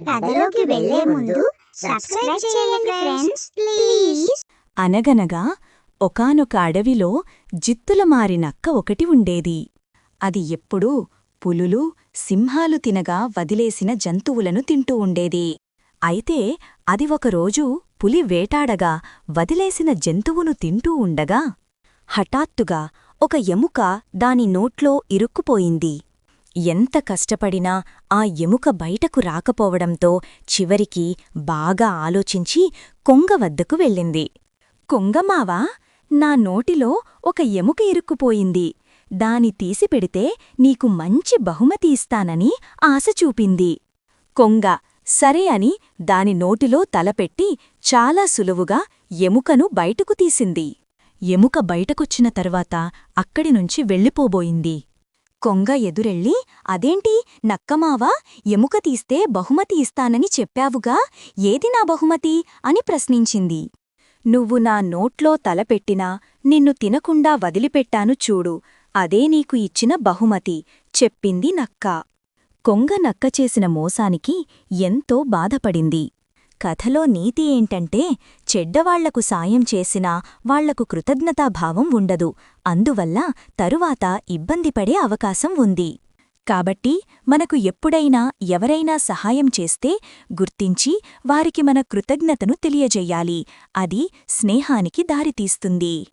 కథలోకి వెళ్ళే ముందు సబ్స్క్రైబ్ చేయండి ఫ్రెండ్స్ ప్లీజ్ అనగనగా ఒకానొక అడవిలో జిత్తుల మారినక్క ఒకటి ఉండేది. అది ఎప్పుడూ పులులు సింహాలు తినగా వదిలేసిన జంతువులను తింటూ ఉండేది. అయితే అది ఒకరోజు పులి వేటాడగా వదిలేసిన జంతువును తింటూ ఉండగా హఠాత్తుగా ఒక ఎముక దాని నోట్లో ఇరుక్కుపోయింది. ఎంత కష్టపడినా ఆ ఎముక బయటకు రాకపోవడంతో చివరికి బాగా ఆలోచించి కొంగ వద్దకు వెళ్ళింది. కొంగమావా నా నోటిలో ఒక ఎముక ఇరుక్కుపోయింది. దాని తీసిపెడితే నీకు మంచి బహుమతి ఇస్తానని ఆశ చూపింది. కొంగ సరే అని దాని నోటిలో తలపెట్టి చాలా సులువుగా ఎముకను బయటకు తీసింది. ఎముక బయటకొచ్చిన తర్వాత అక్కడినుంచి వెళ్ళిపోబోయింది. కొంగ ఎదురెళ్ళి అదేంటి? నక్కమావా? ఎముక తీస్తే బహుమతి ఇస్తానని చెప్పావుగా? ఏది నా బహుమతి? అని ప్రశ్నించింది. నువ్వు నా నోట్లో తలపెట్టినా నిన్ను తినకుండా వదిలిపెట్టాను చూడు అదే నీకు ఇచ్చిన బహుమతి చెప్పింది నక్క. కొంగ నక్క చేసిన మోసానికి ఎంతో బాధపడింది. కథలో నీతి ఏంటంటే చెడ్డవాళ్ళకు సాయం చేసినా వాళ్ళకు కృతజ్ఞతాభావం ఉండదు. అందువల్ల తరువాత ఇబ్బందిపడే అవకాశం ఉంది. కాబట్టి మనకు ఎప్పుడైనా ఎవరైనా సహాయం చేస్తే గుర్తించి వారికి మన కృతజ్ఞతను తెలియజెయ్యాలి అది స్నేహానికి దారితీస్తుంది.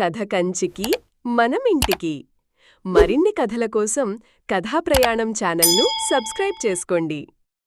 కథ కంచికి మనం ఇంటికి. మరిన్ని కథల కోసం కథా ప్రయాణం ఛానల్ను సబ్స్క్రైబ్ చేసుకోండి.